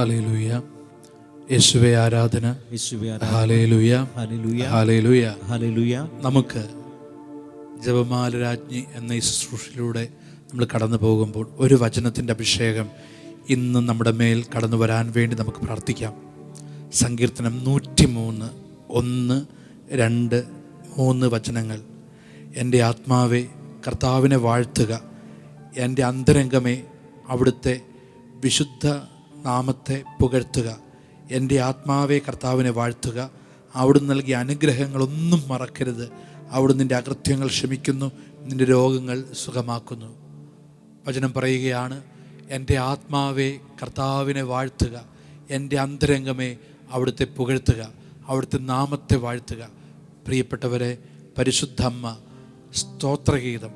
Hallelujah യേശുവെ ആരാധന. Hallelujah hallelujah hallelujah നമുക്ക് ജപമാല രാജ്ഞി എന്ന ഈ ശുശ്രൂഷയിലൂടെ നമ്മൾ കടന്നു പോകുമ്പോൾ ഒരു വചനത്തിന്റെ അഭിഷേകം ഇന്ന് നമ്മുടെ മേൽ കടന്നു വരാൻ വേണ്ടി നമുക്ക് പ്രാർത്ഥിക്കാം. സങ്കീർത്തനം നൂറ്റി മൂന്ന് ഒന്ന് രണ്ട് മൂന്ന് വചനങ്ങൾ. എന്റെ ആത്മാവെ കർത്താവിനെ വാഴ്ത്തുക. എന്റെ അന്തരംഗമേ അവിടുത്തെ വിശുദ്ധ നാമത്തെ പുകഴ്ത്തുക. എന്റെ ആത്മാവെ കർത്താവിനെ വാഴ്ത്തുക. അവിടുന്ന് നൽകിയ അനുഗ്രഹങ്ങളൊന്നും മറക്കരുത്. അവിടുന്ന് നിന്റെ അകൃത്യങ്ങൾ ക്ഷമിക്കുന്നു. നിന്റെ രോഗങ്ങൾ സുഖമാക്കുന്നു. വചനം പറയുകയാണ് എന്റെ ആത്മാവെ കർത്താവിനെ വാഴ്ത്തുക. എന്റെ അന്തരംഗമേ അവിടുത്തെ പുകഴ്ത്തുക. അവിടുത്തെ നാമത്തെ വാഴ്ത്തുക. പ്രിയപ്പെട്ടവരെ പരിശുദ്ധമ്മ സ്തോത്രഗീതം.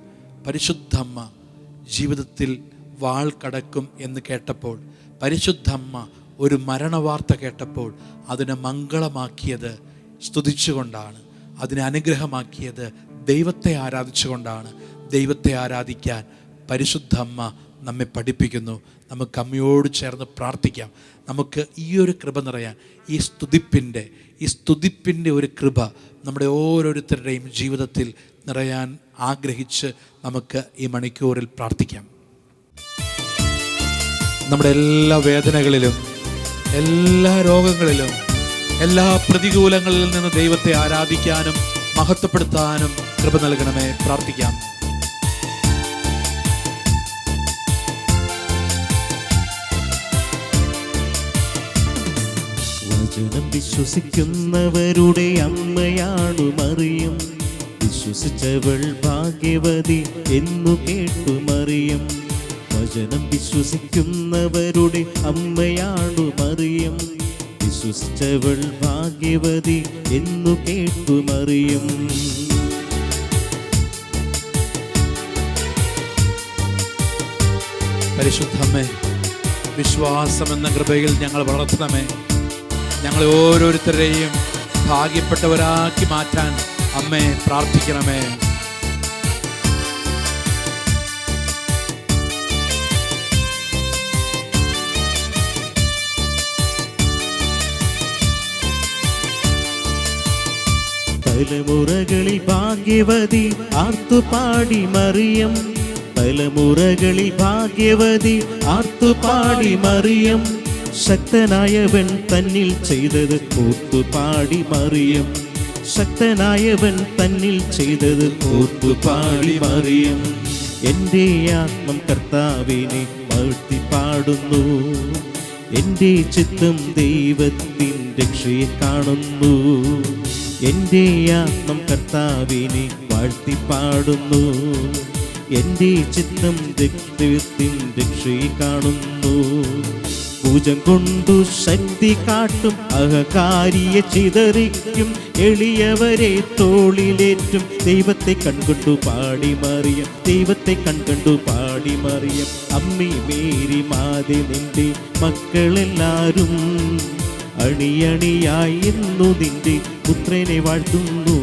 പരിശുദ്ധമ്മ ജീവിതത്തിൽ വാൾ കടക്കും എന്ന് കേട്ടപ്പോൾ പരിശുദ്ധമ്മ ഒരു മരണവാർത്ത കേട്ടപ്പോൾ അതിനെ മംഗളമാക്കിയത് സ്തുതിച്ചുകൊണ്ടാണ്. അതിനെ അനുഗ്രഹമാക്കിയത് ദൈവത്തെ ആരാധിച്ചുകൊണ്ടാണ്. ദൈവത്തെ ആരാധിക്കാൻ പരിശുദ്ധമ്മ നമ്മെ പഠിപ്പിക്കുന്നു. നമുക്ക് അമ്മയോട് ചേർന്ന് പ്രാർത്ഥിക്കാം. നമുക്ക് ഈ ഒരു കൃപ നിറയാൻ ഈ സ്തുതിപ്പിന്റെ ഈ സ്തുതിപ്പിന്റെ ഒരു കൃപ നമ്മുടെ ഓരോരുത്തരുടെയും ജീവിതത്തിൽ നിറയാൻ ആഗ്രഹിച്ച് നമുക്ക് ഈ മണിക്കൂറിൽ പ്രാർത്ഥിക്കാം. നമ്മുടെ എല്ലാ വേദനകളിലും എല്ലാ രോഗങ്ങളിലും എല്ലാ പ്രതികൂലങ്ങളിൽ നിന്ന് ദൈവത്തെ ആരാധിക്കാനും മഹത്വപ്പെടുത്താനും കൃപ നൽകണമേ. പ്രാർത്ഥിക്കാം. വിശ്വസിക്കുന്നവരുടെ അമ്മയാണു മറിയും. വിശ്വസിച്ചവൾ ഭാഗ്യവതി എന്നു കേട്ടു മറിയും. വചനം വിശ്വസിക്കുന്നവരുടെ അമ്മയാണു മറിയും. വിശ്വസിച്ചവൾ ഭാഗ്യവതി എന്നു കേട്ടു മറിയും. പരിശുദ്ധമ്മേ വിശ്വാസം എന്ന കൃപയിൽ ഞങ്ങൾ വളർത്തണമേ. ഞങ്ങൾ ഓരോരുത്തരെയും ഭാഗ്യപ്പെട്ടവരാക്കി മാറ്റാൻ അമ്മേ പ്രാർത്ഥിക്കണമേ. തലമുറകളിൽ ഭാഗ്യവതി ആർത്തുപാടി മറിയം. തലമുറകളിൽ ഭാഗ്യവതി ആർത്തുപാടി മറിയം. ശക്തനായവൻ തന്നിൽ ചെയ്തത് കൂത്തുപാടി മറിയം. ശക്തനായവൻ തന്നിൽ ചെയ്തത് കൂത്തുപാടി മറിയം. എന്റെ ആത്മം കർത്താവിനെ വാഴ്ത്തി പാടുന്നു. എന്റെ ചിത്തം ദൈവത്തിൻ രക്ഷയെ കാണുന്നു. എന്റെ ആത്മം കർത്താവിനെ വാഴ്ത്തി പാടുന്നു എന്റെ ചിത്തം ദൈവത്തിൻ രക്ഷയെ കാണുന്നു. പൂജം കൊണ്ടു ശക്തി കാട്ടും അഹകാരിയെ ചിതറിക്കും. എളിയവരെ തോളിലേറ്റും ദൈവത്തെ കൺകൊണ്ടു പാടി മറിയം. ദൈവത്തെ കൺകണ്ടു പാടി മറിയം. അമ്മി മേരി മാതി നിന്റെ മക്കളെല്ലാരും അണിയണിയായി ഇന്നു നിന്റെ പുത്രനെ വാഴ്ത്തുന്നു.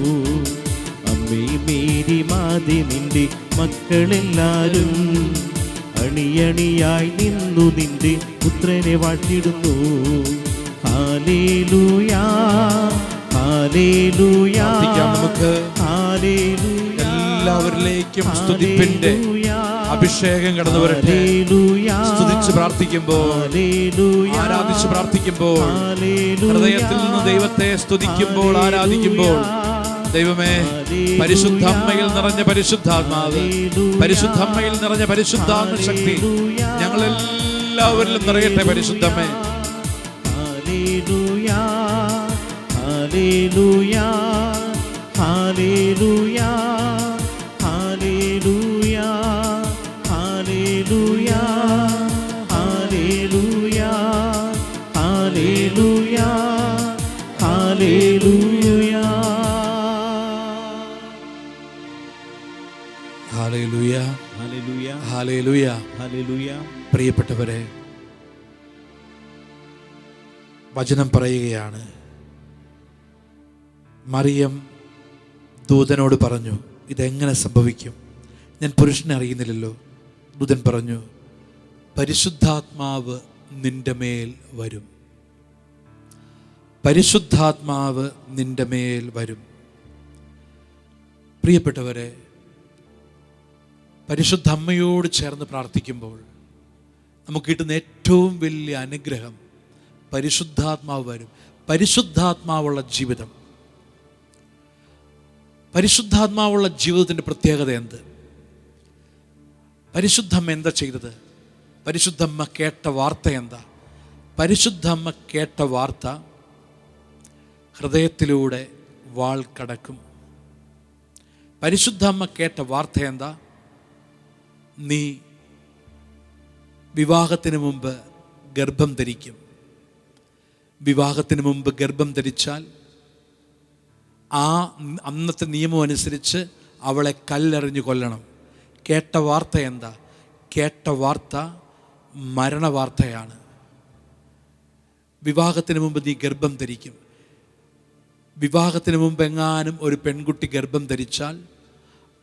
അമ്മേ മേരി മാതി നിന്റെ മക്കളെല്ലാരും അണിയണിയായി നിന്നു നിന്റെ പുത്രനെ വാഴ്ത്തിടുന്നു. ഹാലേലൂയാ ഹാലേലൂയാ നമുക്ക്. ഹാലേലൂയാ എല്ലാവരിലേക്കും സ്തുതിപ്പിന്റെ അഭിഷേകം കടന്നു വരട്ടെ. സ്തുതിച്ച് പ്രാർത്ഥിക്കുമ്പോൾ ആരാധിച്ച് പ്രാർത്ഥിക്കുമ്പോൾ ഹൃദയത്തിൽ നിന്ന് ദൈവത്തെ സ്തുതിക്കുമ്പോൾ ആരാധിക്കുമ്പോൾ ദൈവമേ പരിശുദ്ധമ്മയിൽ നിറഞ്ഞ പരിശുദ്ധാത്മാവ് പരിശുദ്ധമ്മയിൽ നിറഞ്ഞ പരിശുദ്ധാത്മ ശക്തി ഞങ്ങളെല്ലാവരിലും നിറയട്ടെ പരിശുദ്ധമ്മേ. hallelujah, hallelujah, പ്രിയപ്പെട്ടവരെ വചനം പറയുകയാണ്. മറിയം ദൂതനോട് പറഞ്ഞു ഇതെങ്ങനെ സംഭവിക്കും? ഞാൻ പുരുഷനെ അറിയുന്നില്ലല്ലോ. ദൂതൻ പറഞ്ഞു പരിശുദ്ധാത്മാവ് നിന്റെ മേൽ വരും. പരിശുദ്ധാത്മാവ് നിന്റെ മേൽ വരും. പ്രിയപ്പെട്ടവരെ പരിശുദ്ധ അമ്മയോട് ചേർന്ന് പ്രാർത്ഥിക്കുമ്പോൾ നമുക്ക് കിട്ടുന്ന ഏറ്റവും വലിയ അനുഗ്രഹം പരിശുദ്ധാത്മാവ് വരും. പരിശുദ്ധാത്മാവുള്ള ജീവിതം. പരിശുദ്ധാത്മാവുള്ള ജീവിതത്തിന്റെ പ്രത്യേകത എന്ത്? പരിശുദ്ധമ്മ എന്താ ചെയ്തത്? പരിശുദ്ധമ്മ കേട്ട വാർത്ത എന്താ? പരിശുദ്ധമ്മ കേട്ട വാർത്ത ഹൃദയത്തിലൂടെ വാൾ കടക്കും. പരിശുദ്ധമ്മ കേട്ട വാർത്ത എന്താ? നീ വിവാഹത്തിന് മുമ്പ് ഗർഭം ധരിക്കും. വിവാഹത്തിന് മുമ്പ് ഗർഭം ധരിച്ചാൽ ആ അന്നത്തെ നിയമം അനുസരിച്ച് അവളെ കല്ലെറിഞ്ഞു കൊല്ലണം. കേട്ട വാർത്ത എന്താ? കേട്ട വാർത്ത മരണവാർത്തയാണ്. വിവാഹത്തിന് മുമ്പ് നീ ഗർഭം ധരിക്കും. വിവാഹത്തിന് മുമ്പ് എങ്ങാനും ഒരു പെൺകുട്ടി ഗർഭം ധരിച്ചാൽ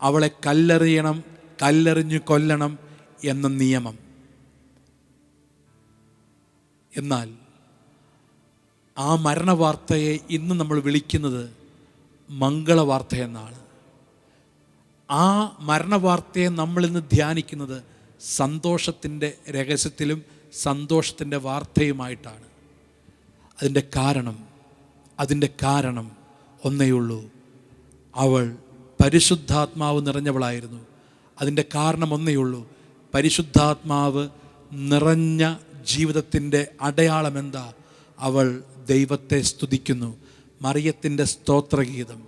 അവളെ കല്ലെറിയണം കല്ലെറിഞ്ഞു കൊല്ലണം എന്ന നിയമം. എന്നാൽ ആ മരണവാർത്തയെ ഇന്ന് നമ്മൾ വിളിക്കുന്നത് മംഗളവാർത്ത എന്നാണ് ആ മരണവാർത്തയെ നമ്മൾ ഇന്ന് ധ്യാനിക്കുന്നത് സന്തോഷത്തിന്റെ രഹസ്യത്തിലും സന്തോഷത്തിന്റെ വാർത്തയുമായിട്ടാണ്. അതിന്റെ കാരണം അതിന്റെ കാരണം ഒന്നേയുള്ളൂ. അവൾ പരിശുദ്ധാത്മാവ് നിറഞ്ഞവളായിരുന്നു. അതിന്റെ കാരണം ഒന്നേ ഉള്ളൂ. പരിശുദ്ധാത്മാവ് നിറഞ്ഞ ജീവിതത്തിന്റെ അടയാളം എന്താ? അവൾ ദൈവത്തെ സ്തുതിക്കുന്നു. മറിയത്തിന്റെ സ്തോത്രഗീതം.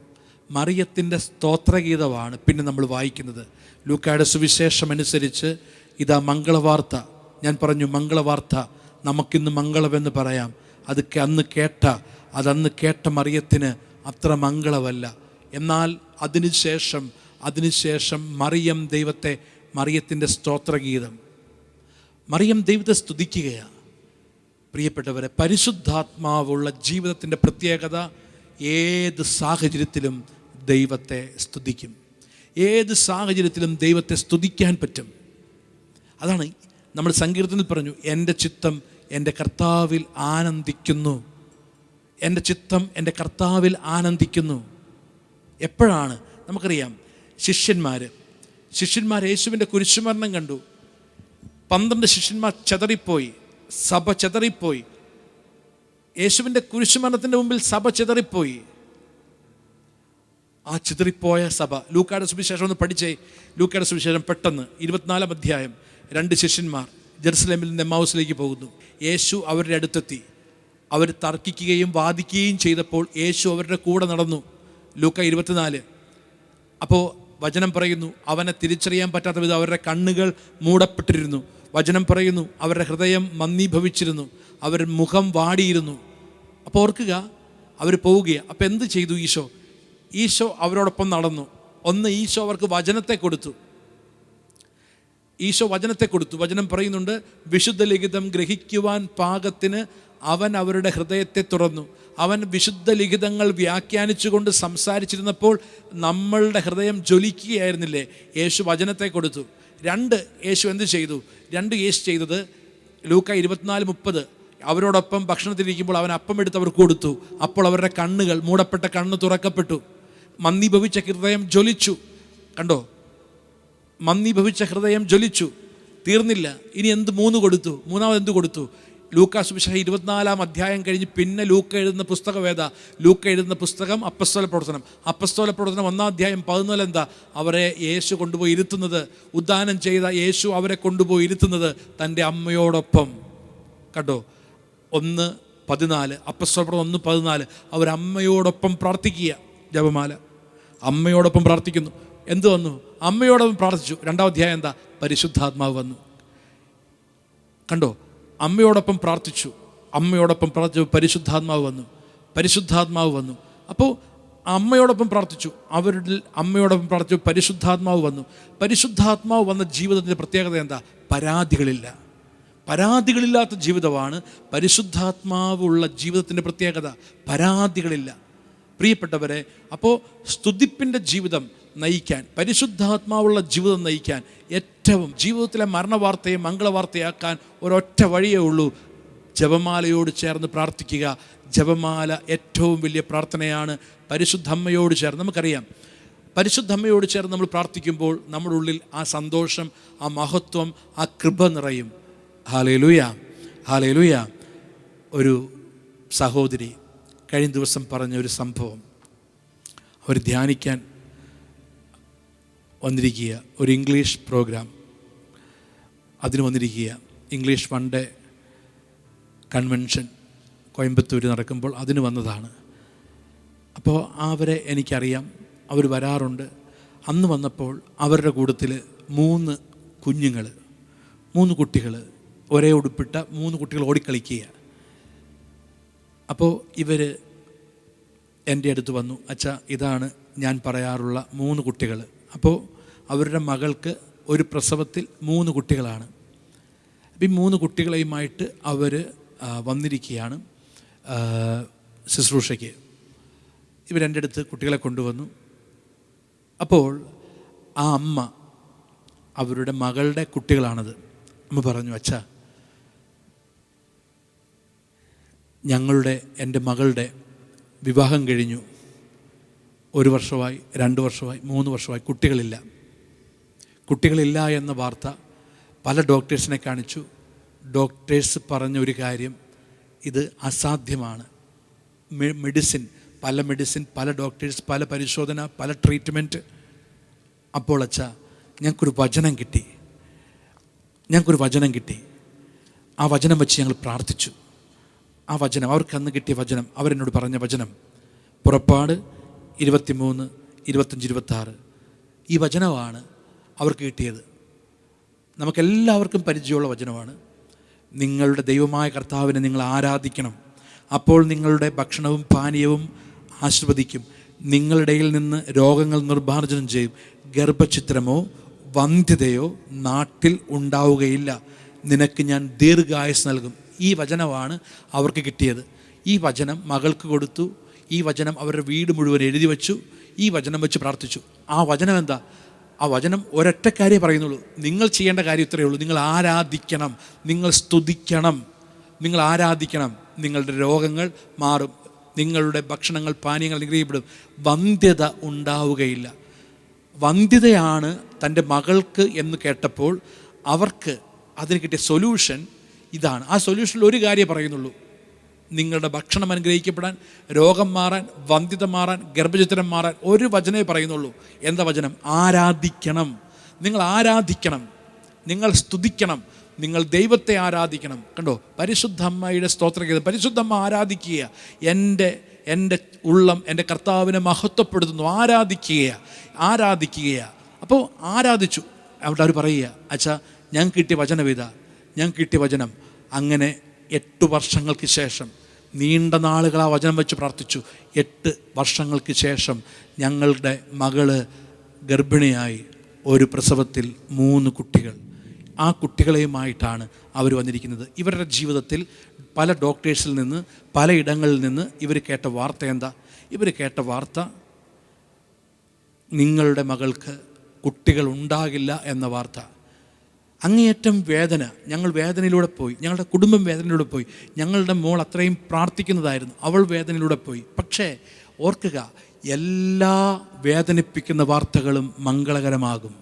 മറിയത്തിന്റെ സ്തോത്രഗീതമാണ് പിന്നെ നമ്മൾ വായിക്കുന്നത്. ലൂക്കായുടെ സുവിശേഷം അനുസരിച്ച് ഇതാ മംഗളവാർത്ത. ഞാൻ പറഞ്ഞു മംഗളവാർത്ത. നമുക്കിന്ന് മംഗളമെന്ന് പറയാം. അത് അന്ന് കേട്ട അതന്ന് കേട്ട മറിയത്തിന് അത്ര മംഗളമല്ല. എന്നാൽ അതിനുശേഷം അതിനുശേഷം മറിയം ദൈവത്തെ മറിയത്തിന്റെ സ്തോത്രഗീതം. മറിയം ദൈവത്തെ സ്തുതിക്കുകയാണ് പ്രിയപ്പെട്ടവരെ പരിശുദ്ധാത്മാവുള്ള ജീവിതത്തിന്റെ പ്രത്യേകത ഏത് സാഹചര്യത്തിലും ദൈവത്തെ സ്തുതിക്കും. ഏത് സാഹചര്യത്തിലും ദൈവത്തെ സ്തുതിക്കാൻ പറ്റും. അതാണ് നമ്മൾ സങ്കീർത്തനത്തിൽ പറഞ്ഞു എന്റെ ചിത്തം എന്റെ കർത്താവിൽ ആനന്ദിക്കുന്നു. എന്റെ ചിത്തം എന്റെ കർത്താവിൽ ആനന്ദിക്കുന്നു. എപ്പോഴാണ്? നമുക്കറിയാം ശിഷ്യന്മാർ ശിഷ്യന്മാർ യേശുവിന്റെ കുരിശുമരണം കണ്ടു. പന്ത്രണ്ട് ശിഷ്യന്മാർ ചെതറിപ്പോയി. സഭ ചെതറിപ്പോയി. യേശുവിന്റെ കുരിശുമരണത്തിന്റെ മുമ്പിൽ സഭ ചെതറിപ്പോയി. ആ ചിതറിപ്പോയ സഭ. ലൂക്കായുടെ സുവിശേഷം ഒന്ന് പഠിച്ചേ. ലൂക്കായുടെ സുവിശേഷം പെട്ടെന്ന് ഇരുപത്തിനാലാം അധ്യായം രണ്ട് ശിഷ്യന്മാർ ജെറുസലേമിൽ നിന്ന് എമ്മാവൂസിലേക്ക് പോകുന്നു. യേശു അവരുടെ അടുത്തെത്തി. അവർ തർക്കിക്കുകയും വാദിക്കുകയും ചെയ്തപ്പോൾ യേശു അവരുടെ കൂടെ നടന്നു. ലൂക്ക ഇരുപത്തിനാല്. അപ്പോൾ വചനം പറയുന്നു. അവനെ തിരിച്ചറിയാൻ പറ്റാത്ത വിധം അവരുടെ കണ്ണുകൾ മൂടപ്പെട്ടിരുന്നു. വചനം പറയുന്നു അവരുടെ ഹൃദയം മന്ദീഭവിച്ചിരുന്നു. അവർ മുഖം വാടിയിരുന്നു. അപ്പോൾ ഓർക്കുക അവർ പോവുകയാണ് അപ്പോൾ എന്ത് ചെയ്തു ഈശോ? ഈശോ അവരോടൊപ്പം നടന്നു. ഒന്ന് ഈശോ അവർക്ക് വചനത്തെ കൊടുത്തു. ഈശോ വചനത്തെ കൊടുത്തു. വചനം പറയുന്നുണ്ട് വിശുദ്ധ ലിഖിതം ഗ്രഹിക്കുവാൻ പാകത്തിന് അവൻ അവരുടെ ഹൃദയത്തെ തുറന്നു. അവൻ വിശുദ്ധ ലിഖിതങ്ങൾ വ്യാഖ്യാനിച്ചുകൊണ്ട് സംസാരിച്ചിരുന്നപ്പോൾ നമ്മളുടെ ഹൃദയം ജ്വലിക്കുകയായിരുന്നില്ലേ? യേശു വചനത്തെ കൊടുത്തു. രണ്ട് യേശു എന്ത് ചെയ്തു? രണ്ട് യേശു ചെയ്തത് ലൂക്ക ഇരുപത്തിനാല് മുപ്പത്. അവരോടൊപ്പം ഭക്ഷണത്തിലിരിക്കുമ്പോൾ അവൻ അപ്പം എടുത്ത് അവർക്ക് കൊടുത്തു. അപ്പോൾ അവരുടെ കണ്ണുകൾ മൂടപ്പെട്ട കണ്ണ് തുറക്കപ്പെട്ടു. മന്ദി ഭവിച്ച ഹൃദയം ജ്വലിച്ചു. കണ്ടോ? മന്ദി ഭവിച്ച ഹൃദയം ജ്വലിച്ചു. തീർന്നില്ല. ഇനി എന്ത് മൂന്ന് കൊടുത്തു? മൂന്നാമത് എന്ത് കൊടുത്തു? ലൂക്ക സുവിശേഷം ഇരുപത്തിനാലാം അധ്യായം കഴിഞ്ഞ് പിന്നെ ലൂക്ക എഴുതുന്ന പുസ്തകം ഏതാ? ലൂക്ക എഴുതുന്ന പുസ്തകം അപ്പസ്തോല പ്രവർത്തനം. അപ്പസ്തോല പ്രവർത്തനം ഒന്നാം അധ്യായം പതിനാല് എന്താ? അവരെ യേശു കൊണ്ടുപോയി ഇരുത്തുന്നത്. ഉദ്ദാനം ചെയ്ത യേശു അവരെ കൊണ്ടുപോയി ഇരുത്തുന്നത് തന്റെ അമ്മയോടൊപ്പം. കണ്ടോ? ഒന്ന് പതിനാല്. അപ്പസ്തോല പ്രവർത്തനം ഒന്ന് പതിനാല്. അവരമ്മയോടൊപ്പം പ്രാർത്ഥിക്കുക. ജപമാല. അമ്മയോടൊപ്പം പ്രാർത്ഥിക്കുന്നു. എന്ത് വന്നു? അമ്മയോടൊപ്പം പ്രാർത്ഥിച്ചു. രണ്ടാം അധ്യായം എന്താ? പരിശുദ്ധാത്മാവ് വന്നു. കണ്ടോ? അമ്മയോടൊപ്പം പ്രാർത്ഥിച്ചു. അമ്മയോടൊപ്പം പ്രാർത്ഥിച്ചു പരിശുദ്ധാത്മാവ് വന്നു. പരിശുദ്ധാത്മാവ് വന്നു. അപ്പോൾ അമ്മയോടൊപ്പം പ്രാർത്ഥിച്ചു. അവരുടെ അമ്മയോടൊപ്പം പ്രാർത്ഥിച്ചു. പരിശുദ്ധാത്മാവ് വന്നു. പരിശുദ്ധാത്മാവ് വന്ന ജീവിതത്തിന്റെ പ്രത്യേകത എന്താ? പരാതികളില്ല. പരാതികളില്ലാത്ത ജീവിതമാണ് പരിശുദ്ധാത്മാവുള്ള ജീവിതത്തിന്റെ പ്രത്യേകത. പരാതികളില്ല. പ്രിയപ്പെട്ടവരെ അപ്പോൾ സ്തുതിപ്പിന്റെ ജീവിതം നയിക്കാൻ പരിശുദ്ധാത്മാവുള്ള ജീവിതം നയിക്കാൻ ഏറ്റവും ജീവിതത്തിലെ മരണവാർത്തയെ മംഗളവാർത്തയാക്കാൻ ഒരൊറ്റ വഴിയേ ഉള്ളൂ. ജപമാലയോട് ചേർന്ന് പ്രാർത്ഥിക്കുക. ജപമാല ഏറ്റവും വലിയ പ്രാർത്ഥനയാണ്. പരിശുദ്ധമ്മയോട് ചേർന്ന് നമുക്കറിയാം. പരിശുദ്ധമ്മയോട് ചേർന്ന് നമ്മൾ പ്രാർത്ഥിക്കുമ്പോൾ നമ്മുടെ ഉള്ളിൽ ആ സന്തോഷം ആ മഹത്വം ആ കൃപ നിറയും. Hallelujah hallelujah. ഒരു സഹോദരി കഴിഞ്ഞ ദിവസം പറഞ്ഞ ഒരു സംഭവം. അവർ ധ്യാനിക്കാൻ വന്നിരിക്കുക. ഒരു ഇംഗ്ലീഷ് പ്രോഗ്രാം. അതിന് വന്നിരിക്കുക. English one day convention Coimbatore നടക്കുമ്പോൾ അതിന് വന്നതാണ്. അപ്പോൾ അവരെ എനിക്കറിയാം. അവർ വരാറുണ്ട്. അന്ന് വന്നപ്പോൾ അവരുടെ കൂട്ടത്തിൽ മൂന്ന് കുഞ്ഞുങ്ങൾ മൂന്ന് കുട്ടികൾ ഒരേ ഉടുപ്പിട്ട മൂന്ന് കുട്ടികൾ ഓടിക്കളിക്കുക. അപ്പോൾ ഇവർ എന്റെ അടുത്ത് വന്നു. അച്ഛ ഇതാണ് ഞാൻ പറയാറുള്ള മൂന്ന് കുട്ടികൾ. അപ്പോൾ അവരുടെ മകൾക്ക് ഒരു പ്രസവത്തിൽ മൂന്ന് കുട്ടികളാണ്. ഈ മൂന്ന് കുട്ടികളെയുമായിട്ട് അവർ വന്നിരിക്കുകയാണ് ശുശ്രൂഷയ്ക്ക്. ഇവർ എന്റെ അടുത്ത് കുട്ടികളെ കൊണ്ടുവന്നു. അപ്പോൾ ആ അമ്മ അവരുടെ മകളുടെ കുട്ടികളാണത്. അമ്മ പറഞ്ഞു അച്ഛ ഞങ്ങളുടെ എന്റെ മകളുടെ വിവാഹം കഴിഞ്ഞു. ഒരു വർഷമായി രണ്ട് വർഷമായി മൂന്ന് വർഷമായി കുട്ടികളില്ല. കുട്ടികളില്ല എന്ന വാർത്ത പല ഡോക്ടേഴ്സിനെ കാണിച്ചു. ഡോക്ടേഴ്സ് പറഞ്ഞ ഒരു കാര്യം ഇത് അസാധ്യമാണ്. മെഡിസിൻ പല മെഡിസിൻ പല ഡോക്ടേഴ്സ് പല പരിശോധന പല ട്രീറ്റ്മെന്റ്. അപ്പോൾ അച്ഛ ഞങ്ങൾക്കൊരു വചനം കിട്ടി. ഞങ്ങൾക്കൊരു വചനം കിട്ടി. ആ വചനം വെച്ച് ഞങ്ങൾ പ്രാർത്ഥിച്ചു. ആ വചനം അവർക്കന്ന് കിട്ടിയ വചനം അവരെന്നോട് പറഞ്ഞ വചനം പുറപ്പാട് ഇരുപത്തിമൂന്ന് ഇരുപത്തഞ്ച് ഇരുപത്താറ് ഈ വചനമാണ് അവർക്ക് കിട്ടിയത്. നമുക്കെല്ലാവർക്കും പരിചയമുള്ള വചനമാണ്. നിങ്ങളുടെ ദൈവമായ കർത്താവിനെ നിങ്ങൾ ആരാധിക്കണം. അപ്പോൾ നിങ്ങളുടെ ഭക്ഷണവും പാനീയവും ആസ്വദിക്കും നിങ്ങളുടെ ഇടയിൽ നിന്ന് രോഗങ്ങൾ നിർമ്മാർജനം ചെയ്യും. ഗർഭചിത്രമോ വന്ധ്യതയോ നാട്ടിൽ ഉണ്ടാവുകയില്ല. നിനക്ക് ഞാൻ ദീർഘായുസ് നൽകും. ഈ വചനമാണ് അവർക്ക് കിട്ടിയത്. ഈ വചനം മകൾക്ക് കൊടുത്തു. ഈ വചനം അവരുടെ വീട് മുഴുവൻ എഴുതി വച്ചു ഈ വചനം വെച്ച് പ്രാർത്ഥിച്ചു. ആ വചനം എന്താ? ആ വചനം ഒരൊറ്റ കാര്യമേ പറയുന്നുള്ളൂ. നിങ്ങൾ ചെയ്യേണ്ട കാര്യം ഇത്രയേ ഉള്ളൂ. നിങ്ങൾ ആരാധിക്കണം. നിങ്ങൾ സ്തുതിക്കണം. നിങ്ങൾ ആരാധിക്കണം. നിങ്ങളുടെ രോഗങ്ങൾ മാറും. നിങ്ങളുടെ ഭക്ഷണങ്ങൾ പാനീയങ്ങൾ അനുഗ്രഹിക്കപ്പെടും വന്ധ്യത ഉണ്ടാവുകയില്ല. വന്ധ്യതയാണ് തന്റെ മകൾക്ക് എന്ന് കേട്ടപ്പോൾ അവർക്ക് അതിന് കിട്ടിയ സൊല്യൂഷൻ ഇതാണ്. ആ സൊല്യൂഷനിൽ ഒരു കാര്യം പറയുന്നുള്ളൂ. നിങ്ങളുടെ ഭക്ഷണം അനുഗ്രഹിക്കപ്പെടാൻ രോഗം മാറാൻ വന്ധ്യത മാറാൻ ഗർഭചിത്രം മാറാൻ ഒരു വചനേ പറയുന്നുള്ളൂ. എന്താ വചനം? ആരാധിക്കണം. നിങ്ങൾ ആരാധിക്കണം. നിങ്ങൾ സ്തുതിക്കണം. നിങ്ങൾ ദൈവത്തെ ആരാധിക്കണം. കണ്ടോ? പരിശുദ്ധ അമ്മയുടെ സ്തോത്രഗീതം പരിശുദ്ധമ്മ ആരാധിക്കുക. എന്റെ എന്റെ ഉള്ളം എന്റെ കർത്താവിനെ മഹത്വപ്പെടുത്തുന്നു. ആരാധിക്കുക. ആരാധിക്കുക. അപ്പോൾ ആരാധിച്ചു. അവിടെ അവർ പറയുക അച്ഛാ ഞാൻ കിട്ടിയ വചനം ഇതാ. ഞങ്ങൾക്ക് കിട്ടിയ വചനം. അങ്ങനെ എട്ട് വർഷങ്ങൾക്ക് ശേഷം നീണ്ട നാളുകൾ ആ വചനം വെച്ച് പ്രാർത്ഥിച്ചു. എട്ട് വർഷങ്ങൾക്ക് ശേഷം ഞങ്ങളുടെ മകൾ ഗർഭിണിയായി ഒരു പ്രസവത്തിൽ മൂന്ന് കുട്ടികൾ. ആ കുട്ടികളെയുമായിട്ടാണ് അവർ വന്നിരിക്കുന്നത്. ഇവരുടെ ജീവിതത്തിൽ പല ഡോക്ടേഴ്സിൽ നിന്ന് പലയിടങ്ങളിൽ നിന്ന് ഇവർ കേട്ട വാർത്ത എന്താ? ഇവർ കേട്ട വാർത്ത നിങ്ങളുടെ മകൾക്ക് കുട്ടികൾ ഉണ്ടാകില്ല എന്ന വാർത്ത. അങ്ങേയറ്റം വേദന ഞങ്ങൾ വേദനയിലൂടെ പോയി. ഞങ്ങളുടെ കുടുംബം വേദനയിലൂടെ പോയി. ഞങ്ങളുടെ മോൾ അത്രയും പ്രാർത്ഥിക്കുന്നതായിരുന്നു. അവൾ വേദനയിലൂടെ പോയി. പക്ഷേ ഓർക്കുക എല്ലാ വേദനിപ്പിക്കുന്ന വാർത്തകളും മംഗളകരമാകും.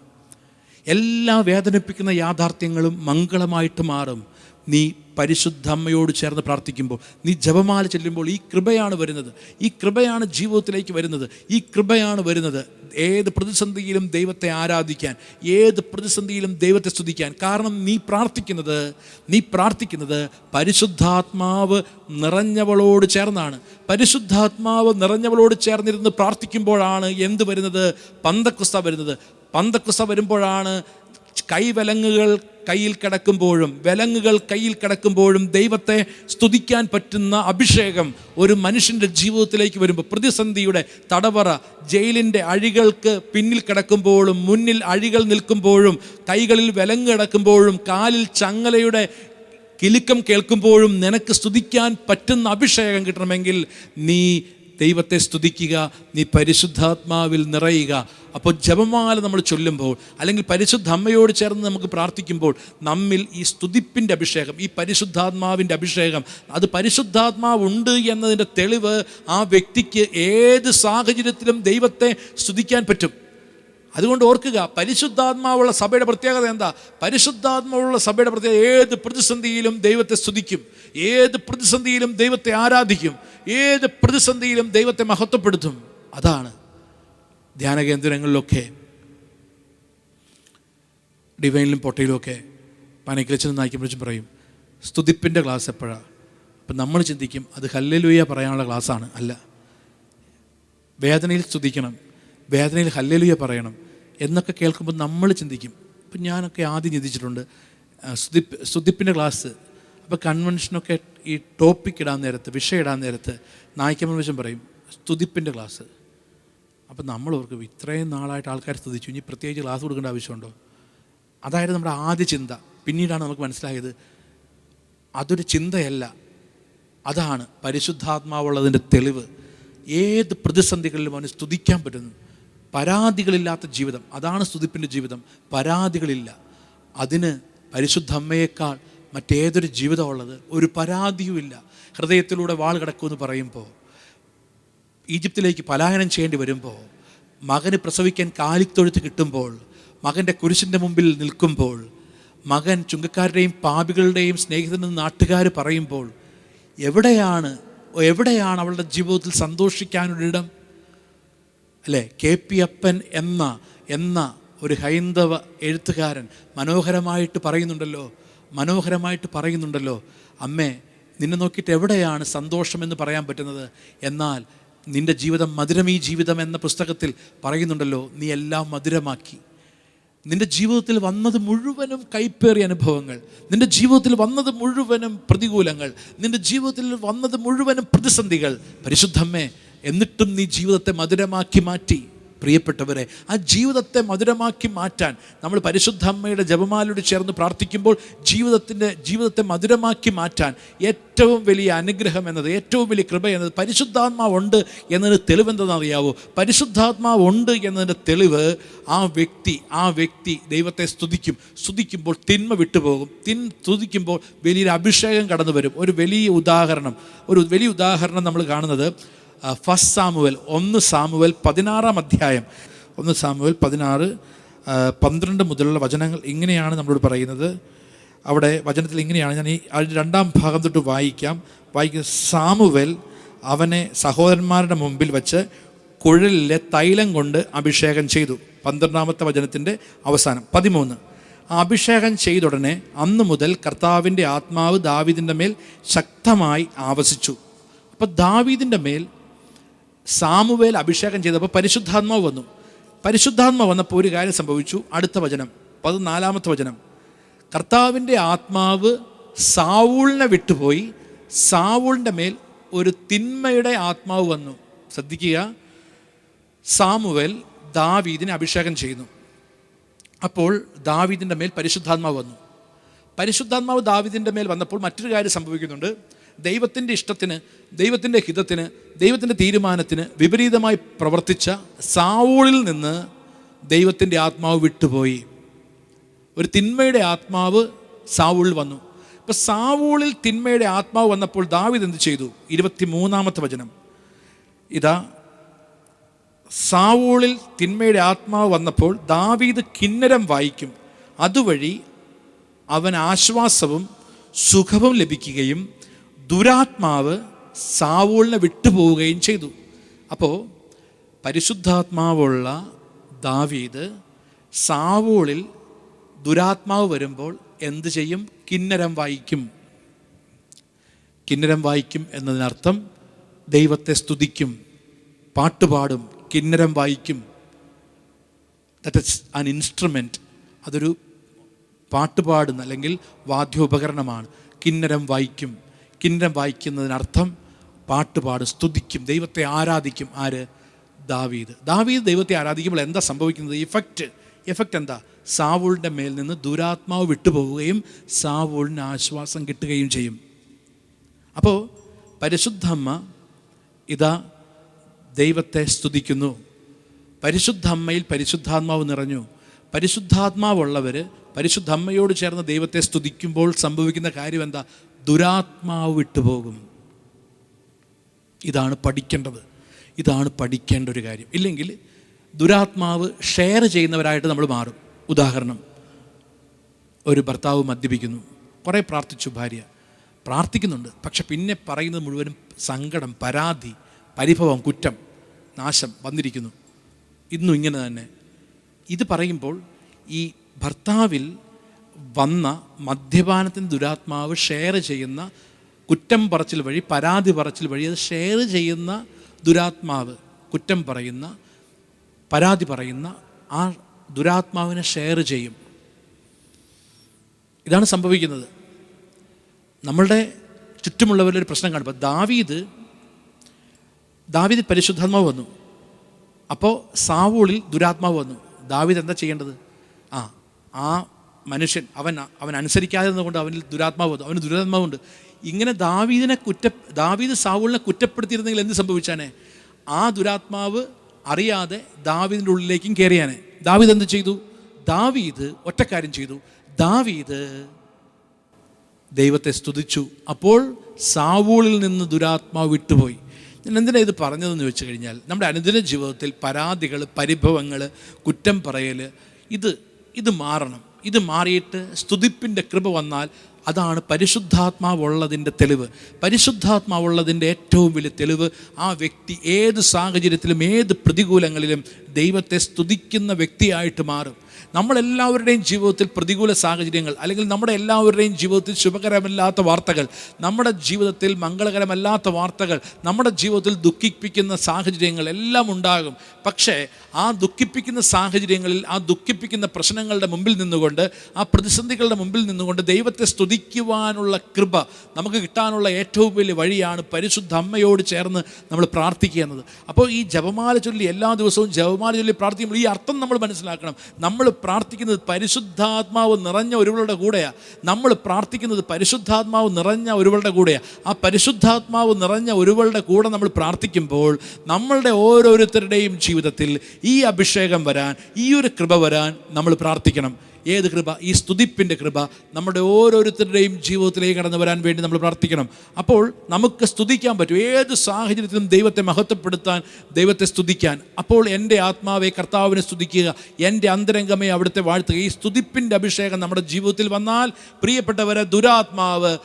എല്ലാ വേദനിപ്പിക്കുന്ന യാഥാർത്ഥ്യങ്ങളും മംഗളമായിട്ട് മാറും. നീ പരിശുദ്ധ അമ്മയോട് ചേർന്ന് പ്രാർത്ഥിക്കുമ്പോൾ നീ ജപമാല ചെല്ലുമ്പോൾ ഈ കൃപയാണ് വരുന്നത്. ഈ കൃപയാണ് ജീവിതത്തിലേക്ക് വരുന്നത്. ഈ കൃപയാണ് വരുന്നത്. ഏത് പ്രതിസന്ധിയിലും ദൈവത്തെ ആരാധിക്കാൻ ഏത് പ്രതിസന്ധിയിലും ദൈവത്തെ സ്തുതിക്കാൻ. കാരണം നീ പ്രാർത്ഥിക്കുന്നത് നീ പ്രാർത്ഥിക്കുന്നത് പരിശുദ്ധാത്മാവ് നിറഞ്ഞവളോട് ചേർന്നാണ്. പരിശുദ്ധാത്മാവ് നിറഞ്ഞവളോട് ചേർന്നിരുന്ന് പ്രാർത്ഥിക്കുമ്പോഴാണ് എന്ത് വരുന്നത്? പന്തക്കുസ്ത വരുന്നത്. പന്തക്കുസ്ത വരുമ്പോഴാണ് കൈവലങ്ങുകൾ കയ്യിൽ കിടക്കുമ്പോഴും വിലങ്ങുകൾ കയ്യിൽ കിടക്കുമ്പോഴും ദൈവത്തെ സ്തുതിക്കാൻ പറ്റുന്ന അഭിഷേകം ഒരു മനുഷ്യന്റെ ജീവിതത്തിലേക്ക് വരുമ്പോൾ പ്രതിസന്ധിയുടെ തടവറ ജയിലിന്റെ അഴികൾക്ക് പിന്നിൽ കിടക്കുമ്പോഴും മുന്നിൽ അഴികൾ നിൽക്കുമ്പോഴും കൈകളിൽ വിലങ്ങ് കിടക്കുമ്പോഴും കാലിൽ ചങ്ങലയുടെ കിലുക്കം കേൾക്കുമ്പോഴും നിനക്ക് സ്തുതിക്കാൻ പറ്റുന്ന അഭിഷേകം കിട്ടണമെങ്കിൽ നീ ദൈവത്തെ സ്തുതിക്കുക നീ പരിശുദ്ധാത്മാവിൽ നിറയുക. അപ്പോൾ ജപമാല നമ്മൾ ചൊല്ലുമ്പോൾ അല്ലെങ്കിൽ പരിശുദ്ധ അമ്മയോട് ചേർന്ന് നമുക്ക് പ്രാർത്ഥിക്കുമ്പോൾ നമ്മിൽ ഈ സ്തുതിപ്പിന്റെ അഭിഷേകം ഈ പരിശുദ്ധാത്മാവിന്റെ അഭിഷേകം അത് പരിശുദ്ധാത്മാവുണ്ട് എന്നതിന്റെ തെളിവ് ആ വ്യക്തിക്ക് ഏത് സാഹചര്യത്തിലും ദൈവത്തെ സ്തുതിക്കാൻ പറ്റും. അതുകൊണ്ട് ഓർക്കുക പരിശുദ്ധാത്മാവുള്ള സഭയുടെ പ്രത്യേകത എന്താ? പരിശുദ്ധാത്മാവുള്ള സഭയുടെ പ്രത്യേകത ഏത് പ്രതിസന്ധിയിലും ദൈവത്തെ സ്തുതിക്കും. ഏത് പ്രതിസന്ധിയിലും ദൈവത്തെ ആരാധിക്കും. ഏത് പ്രതിസന്ധിയിലും ദൈവത്തെ മഹത്വപ്പെടുത്തും. അതാണ് ധ്യാന കേന്ദ്രങ്ങളിലൊക്കെ ഡിവൈനിലും പൊട്ടയിലുമൊക്കെ പനക്കിലച്ചൻ നായ്ക്കുമ്പോഴും പറയും സ്തുതിപ്പിന്റെ ക്ലാസ് എപ്പോഴാണ് അപ്പം നമ്മൾ ചിന്തിക്കും അത് ഹല്ലലുയ പറയാനുള്ള ക്ലാസ്സാണ് അല്ല. വേദനയിൽ സ്തുതിക്കണം വേദനയിൽ ഹല്ലലുയ പറയണം എന്നൊക്കെ കേൾക്കുമ്പോൾ നമ്മൾ ചിന്തിക്കും. ഇപ്പം ഞാനൊക്കെ ആദ്യം ചിന്തിച്ചിട്ടുണ്ട് സുദീപ് സ്തുതിപ്പ് ക്ലാസ് അപ്പോൾ കൺവെൻഷനൊക്കെ ഈ ടോപ്പിക് ഇടാൻ നേരത്ത് വിഷയം ഇടാൻ നേരത്ത് നായിക്കമ്മൻ വശം പറയും സ്തുതിപ്പിന്റെ ക്ലാസ്. അപ്പം നമ്മൾ ഓർക്കും ഇത്രയും നാളായിട്ട് ആൾക്കാർ സ്തുതിച്ചു ഇനി പ്രത്യേകിച്ച് ക്ലാസ് കൊടുക്കേണ്ട ആവശ്യമുണ്ടോ? അതായത് നമ്മുടെ ആദ്യ ചിന്ത. പിന്നീടാണ് നമുക്ക് മനസ്സിലായത് അതൊരു ചിന്തയല്ല. അതാണ് പരിശുദ്ധാത്മാവുള്ളതിന്റെ തെളിവ്. ഏത് പ്രതിസന്ധികളിലും അവന് സ്തുതിക്കാൻ പറ്റുന്നു. പരാതികളില്ലാത്ത ജീവിതം. അതാണ് സ്തുതിപ്പിന്റെ ജീവിതം. പരാതികളില്ല. അതിന് പരിശുദ്ധ അമ്മയേക്കാൾ മറ്റേതൊരു ജീവിതമുള്ളത് ഒരു പരാതിയുമില്ല. ഹൃദയത്തിലൂടെ വാൾ കിടക്കുമെന്ന് പറയുമ്പോൾ ഈജിപ്തിലേക്ക് പലായനം ചെയ്യേണ്ടി വരുമ്പോൾ മകന് പ്രസവിക്കാൻ കാലിത്തൊഴുത്ത് കിട്ടുമ്പോൾ മകന്റെ കുരിശിന്റെ മുമ്പിൽ നിൽക്കുമ്പോൾ മകൻ ചുങ്കക്കാരുടെയും പാപികളുടെയും സ്നേഹിതനെന്ന് നാട്ടുകാർ പറയുമ്പോൾ എവിടെയാണ് എവിടെയാണ് അവളുടെ ജീവിതത്തിൽ സന്തോഷിക്കാനൊരിടം അല്ലേ? കെ പി അപ്പൻ എന്ന എന്ന ഒരു ഹൈന്ദവ എഴുത്തുകാരൻ മനോഹരമായിട്ട് പറയുന്നുണ്ടല്ലോ. മനോഹരമായിട്ട് പറയുന്നുണ്ടല്ലോ. അമ്മേ നിന്നെ നോക്കിയിട്ട് എവിടെയാണ് സന്തോഷമെന്ന് പറയാൻ പറ്റുന്നത്? എന്നാൽ നിന്റെ ജീവിതം മധുരമീ ജീവിതം എന്ന പുസ്തകത്തിൽ പറയുന്നുണ്ടല്ലോ നീ എല്ലാം മധുരമാക്കി. നിന്റെ ജീവിതത്തിൽ വന്നത് മുഴുവനും കൈപ്പേറിയ അനുഭവങ്ങൾ. നിന്റെ ജീവിതത്തിൽ വന്നത് മുഴുവനും പ്രതികൂലങ്ങൾ. നിന്റെ ജീവിതത്തിൽ വന്നത് മുഴുവനും പ്രതിസന്ധികൾ. പരിശുദ്ധമ്മേ എന്നിട്ടും നീ ജീവിതത്തെ മധുരമാക്കി മാറ്റി. പ്രിയപ്പെട്ടവരെ ആ ജീവിതത്തെ മധുരമാക്കി മാറ്റാൻ നമ്മൾ പരിശുദ്ധ അമ്മയുടെ ജപമാലയോട് ചേർന്ന് പ്രാർത്ഥിക്കുമ്പോൾ ജീവിതത്തിന്റെ ജീവിതത്തെ മധുരമാക്കി മാറ്റാൻ ഏറ്റവും വലിയ അനുഗ്രഹം എന്നത് ഏറ്റവും വലിയ കൃപ എന്നത് പരിശുദ്ധാത്മാവുണ്ട് എന്നതിന് തെളിവ് എന്തെന്നറിയാവോ പരിശുദ്ധാത്മാവുണ്ട് എന്നതിന്റെ തെളിവ് ആ വ്യക്തി ആ വ്യക്തി ദൈവത്തെ സ്തുതിക്കും. സ്തുതിക്കുമ്പോൾ തിന്മ വിട്ടുപോകും. തിൻ സ്തുതിക്കുമ്പോൾ വലിയൊരു അഭിഷേകം കടന്നു വരും ഒരു വലിയ ഉദാഹരണം ഒരു വലിയ ഉദാഹരണം നമ്മൾ കാണുന്നത് ഫസ്റ്റ് സാമുവൽ ഒന്ന് സാമുവൽ പതിനാറാം അധ്യായം. ഒന്ന് സാമുവൽ പതിനാറ് പന്ത്രണ്ട് മുതലുള്ള വചനങ്ങൾ ഇങ്ങനെയാണ് നമ്മളോട് പറയുന്നത്. അവിടെ വചനത്തിൽ ഇങ്ങനെയാണ് ഞാൻ ഈ രണ്ടാം ഭാഗം തൊട്ട് വായിക്കാം. വായിക്കുന്ന സാമുവൽ അവനെ സഹോദരന്മാരുടെ മുമ്പിൽ വച്ച് കുഴലിലെ തൈലം കൊണ്ട് അഭിഷേകം ചെയ്തു. പന്ത്രണ്ടാമത്തെ വചനത്തിന്റെ അവസാനം. പതിമൂന്ന്. അഭിഷേകം ചെയ്തുടനെ അന്നു മുതൽ കർത്താവിന്റെ ആത്മാവ് ദാവീദിന്റെ മേൽ ശക്തമായി ആവസിച്ചു. അപ്പോൾ ദാവീദിന്റെ മേൽ സാമുവേൽ അഭിഷേകം ചെയ്തപ്പോൾ പരിശുദ്ധാത്മാവ് വന്നു. പരിശുദ്ധാത്മാവ് വന്നപ്പോൾ ഒരു കാര്യം സംഭവിച്ചു. അടുത്ത വചനം പതിനാലാമത്തെ വചനം. കർത്താവിന്റെ ആത്മാവ് സാവൂളിനെ വിട്ടുപോയി. സാവൂളിന്റെ മേൽ ഒരു തിന്മയുടെ ആത്മാവ് വന്നു. ശ്രദ്ധിക്കുക. സാമുവേൽ ദാവീദിനെ അഭിഷേകം ചെയ്യുന്നു. അപ്പോൾ ദാവീദിന്റെ മേൽ പരിശുദ്ധാത്മാവ് വന്നു. പരിശുദ്ധാത്മാവ് ദാവീദിന്റെ മേൽ വന്നപ്പോൾ മറ്റൊരു കാര്യം സംഭവിക്കുന്നുണ്ട്. ദൈവത്തിന്റെ ഇഷ്ടത്തിന് ദൈവത്തിന്റെ ഹിതത്തിന് ദൈവത്തിന്റെ തീരുമാനത്തിന് വിപരീതമായി പ്രവർത്തിച്ച സാവൂളിൽ നിന്ന് ദൈവത്തിന്റെ ആത്മാവ് വിട്ടുപോയി. ഒരു തിന്മയുടെ ആത്മാവ് സാവൂളിൽ വന്നു. ഇപ്പം സാവൂളിൽ തിന്മയുടെ ആത്മാവ് വന്നപ്പോൾ ദാവിദ് എന്ത് ചെയ്തു? ഇരുപത്തി മൂന്നാമത്തെ വചനം. ഇതാ സാവൂളിൽ തിന്മയുടെ ആത്മാവ് വന്നപ്പോൾ ദാവീദ് കിന്നരം വായിക്കും. അതുവഴി അവൻ ആശ്വാസവും സുഖവും ലഭിക്കുകയും ദുരാത്മാവ് സാവൂളിനെ വിട്ടുപോവുകയും ചെയ്തു. അപ്പോൾ പരിശുദ്ധാത്മാവുള്ള ദാവീദ് സാവൂളിൽ ദുരാത്മാവ് വരുമ്പോൾ എന്ത് ചെയ്യും? കിന്നരം വായിക്കും. കിന്നരം വായിക്കും എന്നതിനർത്ഥം ദൈവത്തെ സ്തുതിക്കും പാട്ടുപാടും കിന്നരം വായിക്കും. ദറ്റ് ഇസ് ആൻ ഇൻസ്ട്രുമെന്റ് അതൊരു പാട്ടുപാടുന്ന അല്ലെങ്കിൽ വാദ്യോപകരണമാണ്. കിന്നരം വായിക്കും. കിന്നരം വായിക്കുന്നതിനർത്ഥം പാട്ടുപാടും സ്തുതിക്കും ദൈവത്തെ ആരാധിക്കും ആര്? ദാവീദ്. ദാവീദ് ദൈവത്തെ ആരാധിക്കുമ്പോൾ എന്താ സംഭവിക്കുന്നത്? ഇഫക്റ്റ് എഫക്റ്റ് എന്താ? സാവൂളിന്റെ മേൽ നിന്ന് ദുരാത്മാവ് വിട്ടുപോവുകയും സാവൂളിന് ആശ്വാസം കിട്ടുകയും ചെയ്യും. അപ്പോൾ പരിശുദ്ധമ്മ ഇതാ ദൈവത്തെ സ്തുതിക്കുന്നു. പരിശുദ്ധ അമ്മയിൽ പരിശുദ്ധാത്മാവ് നിറഞ്ഞു. പരിശുദ്ധാത്മാവുള്ളവർ പരിശുദ്ധമ്മയോട് ചേർന്ന് ദൈവത്തെ സ്തുതിക്കുമ്പോൾ സംഭവിക്കുന്ന കാര്യം എന്താ? ദുരാത്മാവ് വിട്ടുപോകും. ഇതാണ് പഠിക്കേണ്ടത്. ഇതാണ് പഠിക്കേണ്ട ഒരു കാര്യം. ഇല്ലെങ്കിൽ ദുരാത്മാവ് ഷെയർ ചെയ്യുന്നവരായിട്ട് നമ്മൾ മാറും. ഉദാഹരണം ഒരു ഭർത്താവ് മദ്യപിക്കുന്നു. കുറേ പ്രാർത്ഥിച്ചു ഭാര്യ. പ്രാർത്ഥിക്കുന്നുണ്ട്. പക്ഷെ പിന്നെ പറയുന്നത് മുഴുവനും സങ്കടം പരാതി പരിഭവം കുറ്റം നാശം വന്നിരിക്കുന്നു. ഇന്നും ഇങ്ങനെ തന്നെ. ഇത് പറയുമ്പോൾ ഈ ഭർത്താവിൽ വന്ന മദ്യപാനത്തിന്റെ ദുരാത്മാവ് ഷെയർ ചെയ്യുന്ന കുറ്റം പറച്ചിൽ വഴി പരാതി പറച്ചിൽ വഴി അത് ഷെയർ ചെയ്യുന്ന ദുരാത്മാവ് കുറ്റം പറയുന്ന പരാതി പറയുന്ന ആ ദുരാത്മാവിനെ ഷെയർ ചെയ്യും. ഇതാണ് സംഭവിക്കുന്നത്. നമ്മളുടെ ചുറ്റുമുള്ളവരിലൊരു പ്രശ്നം കാണുമ്പോൾ ദാവീദ് ദാവീദ് പരിശുദ്ധാത്മാവ് വന്നു. അപ്പോൾ സാവൂളിൽ ദുരാത്മാവ് വന്നു. ദാവീദ് എന്താ ചെയ്യേണ്ടത്? ആ ആ മനുഷ്യൻ അവൻ അവൻ അനുസരിക്കാതെ കൊണ്ട് അവനിൽ ദുരാത്മാവ് അവന് ദുരാത്മാവുണ്ട്. ഇങ്ങനെ ദാവീദിനെ കുറ്റ ദാവീദ് സാവൂളിനെ കുറ്റപ്പെടുത്തിയിരുന്നെങ്കിൽ എന്ത് സംഭവിച്ചാനെ? ആ ദുരാത്മാവ് അറിയാതെ ദാവീദിന്റെ ഉള്ളിലേക്കും കയറിയാനെ. ദാവീദ് എന്ത് ചെയ്തു? ദാവീദ് ഒറ്റക്കാര്യം ചെയ്തു. ദാവീദ് ദൈവത്തെ സ്തുതിച്ചു. അപ്പോൾ സാവൂളിൽ നിന്ന് ദുരാത്മാവ് വിട്ടുപോയി. ഞാൻ എന്തിനാണ് ഇത് പറഞ്ഞതെന്ന് വെച്ച് കഴിഞ്ഞാൽ നമ്മുടെ അനുദിന ജീവിതത്തിൽ പരാതികൾ പരിഭവങ്ങൾ കുറ്റം പറയൽ ഇത് ഇത് മാറണം. ഇത് മാറിയിട്ട് സ്തുതിപ്പിന്റെ കൃപ വന്നാൽ അതാണ് പരിശുദ്ധാത്മാവുള്ളതിന്റെ തെളിവ്. പരിശുദ്ധാത്മാവുള്ളതിന്റെ ഏറ്റവും വലിയ തെളിവ് ആ വ്യക്തി ഏത് സാഹചര്യത്തിലും ഏത് പ്രതികൂലങ്ങളിലും ദൈവത്തെ സ്തുതിക്കുന്ന വ്യക്തിയായിട്ട് മാറും. നമ്മളെല്ലാവരുടെയും ജീവിതത്തിൽ പ്രതികൂല സാഹചര്യങ്ങൾ അല്ലെങ്കിൽ നമ്മുടെ എല്ലാവരുടെയും ജീവിതത്തിൽ ശുഭകരമല്ലാത്ത വാർത്തകൾ നമ്മുടെ ജീവിതത്തിൽ മംഗളകരമല്ലാത്ത വാർത്തകൾ നമ്മുടെ ജീവിതത്തിൽ ദുഃഖിപ്പിക്കുന്ന സാഹചര്യങ്ങൾ എല്ലാം ഉണ്ടാകും. പക്ഷേ ആ ദുഃഖിപ്പിക്കുന്ന സാഹചര്യങ്ങളിൽ ആ ദുഃഖിപ്പിക്കുന്ന പ്രശ്നങ്ങളുടെ മുമ്പിൽ നിന്നുകൊണ്ട് ആ പ്രതിസന്ധികളുടെ മുമ്പിൽ നിന്നുകൊണ്ട് ദൈവത്തെ സ്തുതിക്കുവാനുള്ള കൃപ നമുക്ക് കിട്ടാനുള്ള ഏറ്റവും വലിയ വഴിയാണ് പരിശുദ്ധ അമ്മയോട് ചേർന്ന് നമ്മൾ പ്രാർത്ഥിക്കുക എന്നത്. അപ്പോൾ ഈ ജപമാല ചൊല്ലി എല്ലാ ദിവസവും ജപമാല ചൊല്ലി പ്രാർത്ഥിക്കുമ്പോൾ ഈ അർത്ഥം നമ്മൾ മനസ്സിലാക്കണം. നമ്മൾ പ്രാർത്ഥിക്കുന്നത് പരിശുദ്ധാത്മാവ് നിറഞ്ഞ ഒരുവളുടെ കൂടെയാണ് നമ്മൾ പ്രാർത്ഥിക്കുന്നത് പരിശുദ്ധാത്മാവ് നിറഞ്ഞ ഒരുവളുടെ കൂടെയാണ് ആ പരിശുദ്ധാത്മാവ് നിറഞ്ഞ ഒരുവളുടെ കൂടെ നമ്മൾ പ്രാർത്ഥിക്കുമ്പോൾ നമ്മളുടെ ഓരോരുത്തരുടെയും ജീവിതത്തിൽ ഈ അഭിഷേകം വരാൻ ഈ ഒരു കൃപ വരാൻ നമ്മൾ പ്രാർത്ഥിക്കണം. ഏത് കൃപ? ഈ സ്തുതിപ്പിന്റെ കൃപ നമ്മുടെ ഓരോരുത്തരുടെയും ജീവിതത്തിലേക്ക് കടന്നു വരാൻ വേണ്ടി നമ്മൾ പ്രാർത്ഥിക്കണം. അപ്പോൾ നമുക്ക് സ്തുതിക്കാൻ പറ്റും. ഏത് സാഹചര്യത്തിലും ദൈവത്തെ മഹത്വപ്പെടുത്താൻ ദൈവത്തെ സ്തുതിക്കാൻ. അപ്പോൾ എന്റെ ആത്മാവെ കർത്താവിനെ സ്തുതിക്കുക. എന്റെ അന്തരംഗമേ അവിടുത്തെ വാഴ്ത്തുക. ഈ സ്തുതിപ്പിന്റെ അഭിഷേകം നമ്മുടെ ജീവിതത്തിൽ വന്നാൽ പ്രിയപ്പെട്ടവരെ ദുരാത്മാവ്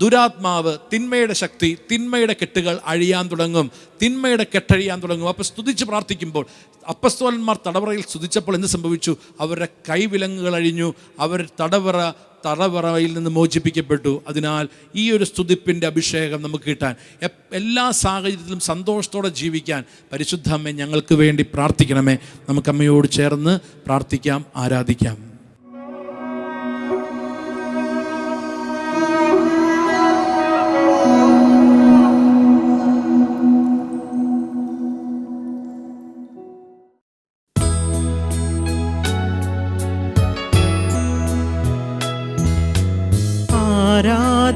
ദുരാത്മാവ് തിന്മയുടെ ശക്തി തിന്മയുടെ കെട്ടുകൾ അഴിയാൻ തുടങ്ങും തിന്മയുടെ കെട്ടഴിയാൻ തുടങ്ങും. അപ്പോൾ സ്തുതിച്ച് പ്രാർത്ഥിക്കുമ്പോൾ അപ്പസ്തോലന്മാർ തടവറയിൽ സ്തുതിച്ചപ്പോൾ എന്ത് സംഭവിച്ചു? അവരുടെ കൈവിലങ്ങുകൾ അഴിഞ്ഞു അവർ തടവറ തടവറയിൽ നിന്ന് മോചിപ്പിക്കപ്പെട്ടു. അതിനാൽ ഈ ഒരു സ്തുതിപ്പിന്റെ അഭിഷേകം നമുക്ക് കിട്ടാൻ എല്ലാ സാഹചര്യത്തിലും സന്തോഷത്തോടെ ജീവിക്കാൻ പരിശുദ്ധ അമ്മ ഞങ്ങൾക്ക് വേണ്ടി പ്രാർത്ഥിക്കണമേ. നമുക്കമ്മയോട് ചേർന്ന് പ്രാർത്ഥിക്കാം ആരാധിക്കാം.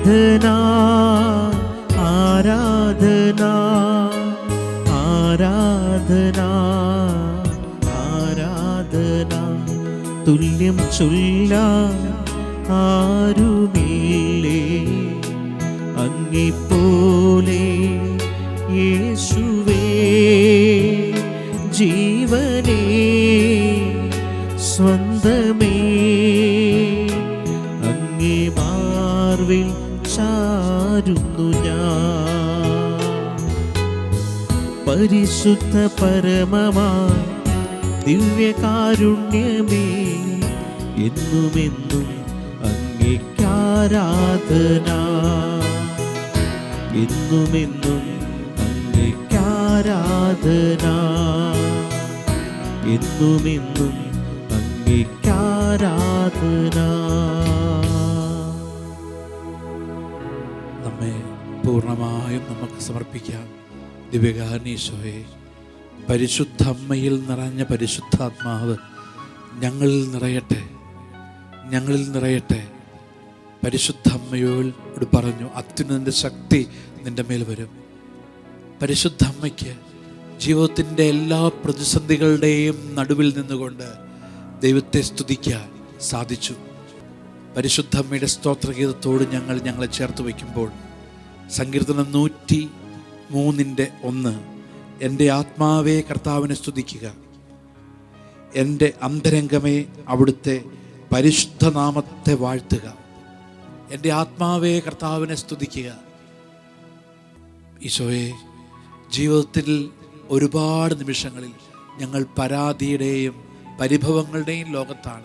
ആരാധന ആരാധന ആരാധന ആരാധന. തുല്യം ചൊല്ല ചാരുന്നു ഞാൻ. പരിശുദ്ധ പരമമാ ദിവ്യകാരുണ്യമേ എന്നുമെന്നും അങ്ങേക്കാരാധന. എന്നുമെന്നും അങ്ങേക്കാരാധന. എന്നുമെന്നും അങ്ങേക്കാരാധന. പൂർണമായും നമുക്ക് സമർപ്പിക്കാം. ദിവ്യകാരണീശോയെ പരിശുദ്ധ അമ്മയിൽ നിറഞ്ഞ പരിശുദ്ധാത്മാവ് ഞങ്ങളിൽ നിറയട്ടെ ഞങ്ങളിൽ നിറയട്ടെ. പരിശുദ്ധ അമ്മയോട് പറഞ്ഞു അത്യുന്നതിന്റെ ശക്തി നിന്റെ മേൽ വരും. പരിശുദ്ധ അമ്മയ്ക്ക് ജീവിതത്തിന്റെ എല്ലാ പ്രതിസന്ധികളുടെയും നടുവിൽ നിന്നുകൊണ്ട് ദൈവത്തെ സ്തുതിക്കാൻ സാധിച്ചു. പരിശുദ്ധമ്മയുടെ സ്തോത്രഗീതത്തോട് ഞങ്ങൾ ഞങ്ങളെ ചേർത്ത് വയ്ക്കുമ്പോൾ സങ്കീർത്തനം നൂറ്റി മൂന്നിന്റെ ഒന്ന്. എന്റെ ആത്മാവേ കർത്താവിനെ സ്തുതിക്കുക. എന്റെ അന്തരംഗമേ അവിടുത്തെ പരിശുദ്ധനാമത്തെ വാഴ്ത്തുക. എന്റെ ആത്മാവേ കർത്താവിനെ സ്തുതിക്കുക. ഈശോയെ ജീവിതത്തിൽ ഒരുപാട് നിമിഷങ്ങളിൽ ഞങ്ങൾ പരാതിയുടെയും പരിഭവങ്ങളുടെയും ലോകത്താണ്.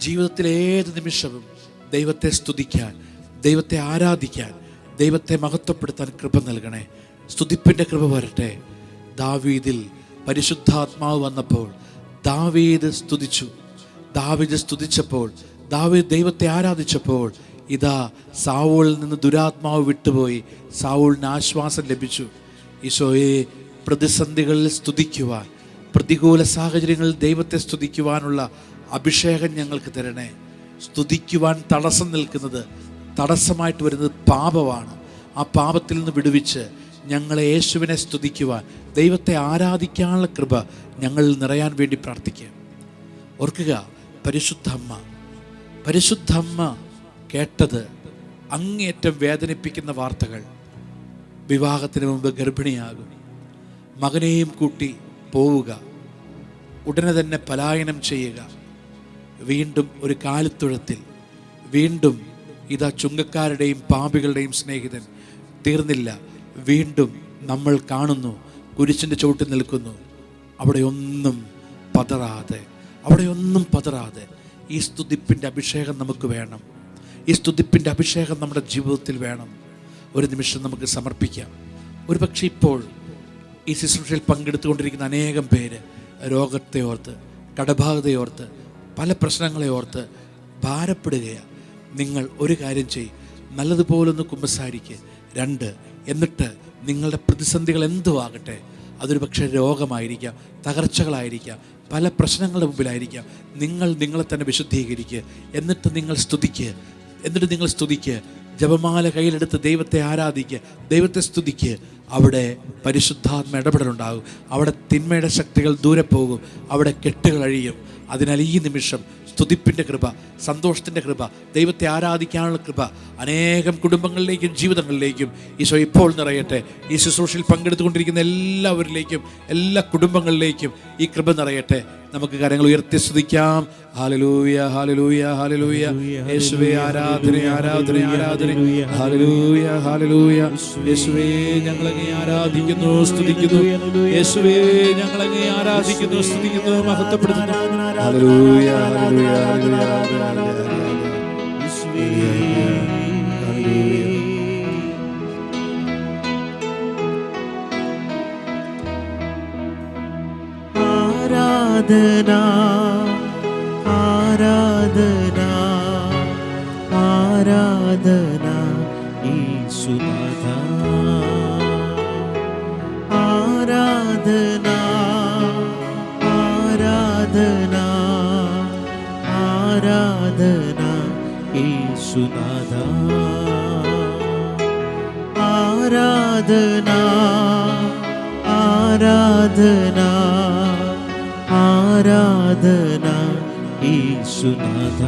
ജീവിതത്തിൽ ഏത് നിമിഷവും ദൈവത്തെ സ്തുതിക്കാൻ ദൈവത്തെ ആരാധിക്കാൻ ദൈവത്തെ മഹത്വപ്പെടുത്താൻ കൃപ നൽകണേ. സ്തുതിപ്പിന്റെ കൃപ വരട്ടെ. ദാവീദിൽ പരിശുദ്ധാത്മാവ് വന്നപ്പോൾ ദാവീദ് സ്തുതിച്ചു. ദാവീദ് സ്തുതിച്ചപ്പോൾ ദാവീദ് ദൈവത്തെ ആരാധിച്ചപ്പോൾ ഇതാ സാവൂളിൽ നിന്ന് ദുരാത്മാവ് വിട്ടുപോയി സാവൂളിന് ആശ്വാസം ലഭിച്ചു. ഈശോയെ പ്രതിസന്ധികളിൽ സ്തുതിക്കുവാൻ പ്രതികൂല സാഹചര്യങ്ങളിൽ ദൈവത്തെ സ്തുതിക്കുവാനുള്ള അഭിഷേകം ഞങ്ങൾക്ക് തരണേ. സ്തുതിക്കുവാൻ തടസ്സം നിൽക്കുന്നത് തടസ്സമായിട്ട് വരുന്നത് പാപമാണ്. ആ പാപത്തിൽ നിന്ന് വിടുവിച്ച് ഞങ്ങളെ യേശുവിനെ സ്തുതിക്കുവാൻ ദൈവത്തെ ആരാധിക്കാനുള്ള കൃപ ഞങ്ങളിൽ നിറയാൻ വേണ്ടി പ്രാർത്ഥിക്കുക. ഓർക്കുക പരിശുദ്ധ അമ്മ പരിശുദ്ധ അമ്മ കേട്ടത് അങ്ങേറ്റം വേദനിപ്പിക്കുന്ന വാർത്തകൾ വിവാഹത്തിന് മുമ്പ് ഗർഭിണിയാകും. മകനെയും കൂട്ടി പോവുക. ഉടനെ തന്നെ പലായനം ചെയ്യുക. വീണ്ടും ഒരു കാലിത്തുഴത്തിൽ വീണ്ടും ഇതാ ചുങ്കക്കാരുടെയും പാപികളുടെയും സ്നേഹിതൻ. തീർന്നില്ല. വീണ്ടും നമ്മൾ കാണുന്നു. കുരിശിന്റെ ചുവട്ടിൽ നിൽക്കുന്നു. അവിടെ ഒന്നും പതറാതെ അവിടെ ഒന്നും പതറാതെ ഈ സ്തുതിപ്പിന്റെ അഭിഷേകം നമുക്ക് വേണം. ഈ സ്തുതിപ്പിന്റെ അഭിഷേകം നമ്മുടെ ജീവിതത്തിൽ വേണം. ഒരു നിമിഷം നമുക്ക് സമർപ്പിക്കാം. ഒരുപക്ഷെ ഇപ്പോൾ ഈ ശുശ്രൂഷയിൽ പങ്കെടുത്തുകൊണ്ടിരിക്കുന്ന അനേകം പേര് രോഗത്തെ ഓർത്ത് കടബാധതയോർത്ത് പല പ്രശ്നങ്ങളെ ഓർത്ത് ഭാരപ്പെടുകയാണ്. നിങ്ങൾ ഒരു കാര്യം ചെയ്യും നല്ലതുപോലെ ഒന്ന് കുമ്പസാരിക്കുക രണ്ട് എന്നിട്ട് നിങ്ങളുടെ പ്രതിസന്ധികൾ എന്തുവാകട്ടെ അതൊരു പക്ഷേ രോഗമായിരിക്കാം തകർച്ചകളായിരിക്കാം പല പ്രശ്നങ്ങളുടെ മുമ്പിലായിരിക്കാം. നിങ്ങൾ നിങ്ങളെ തന്നെ വിശുദ്ധീകരിക്കുക എന്നിട്ട് നിങ്ങൾ സ്തുതിക്കുക എന്നിട്ട് നിങ്ങൾ സ്തുതിക്കുക ജപമാല കയ്യിലെടുത്ത് ദൈവത്തെ ആരാധിക്കുക ദൈവത്തെ സ്തുതിക്ക്. അവിടെ പരിശുദ്ധാത്മ ഇടപെടലുണ്ടാകും. അവിടെ തിന്മയുടെ ശക്തികൾ ദൂരെ പോകും. അവിടെ കെട്ടുകൾ അഴിയും അതിനാൽ ഈ നിമിഷം സ്തുതിപ്പിന്റെ കൃപ സന്തോഷത്തിന്റെ കൃപ ദൈവത്തെ ആരാധിക്കാനുള്ള കൃപ അനേകം കുടുംബങ്ങളിലേക്കും ജീവിതങ്ങളിലേക്കും ഈശോ ഇപ്പോൾ നിറയട്ടെ. ഈ ശുശ്രൂഷയിൽ പങ്കെടുത്തുകൊണ്ടിരിക്കുന്ന എല്ലാവരിലേക്കും എല്ലാ കുടുംബങ്ങളിലേക്കും ഈ കൃപ നിറയട്ടെ. നമുക്ക് കാര്യങ്ങൾ ഉയർത്തി സ്തുതിക്കാം. ഹാലലൂയ ഹാലലൂയ ഹാലലൂയ യേശുവേ ആരാധന ആരാധന ആരാധന. ഹാലലൂയ ഹാലലൂയ യേശുവേ ഞങ്ങളങ്ങേ ആരാധിക്കുന്നു സ്തുതിക്കുന്നു. യേശുവേ ഞങ്ങളങ്ങേ ആരാധിക്കുന്നു സ്തുതിക്കുന്നു. മഹത്വപ്പെടുത്തുന്നു. Hallelujah, hallelujah, hallelujah, hallelujah, hallelujah. This way. Hallelujah. Aradhana ഈശുനാഥ ആരാധന ആരാധന ആരാധന ഈശുനാഥ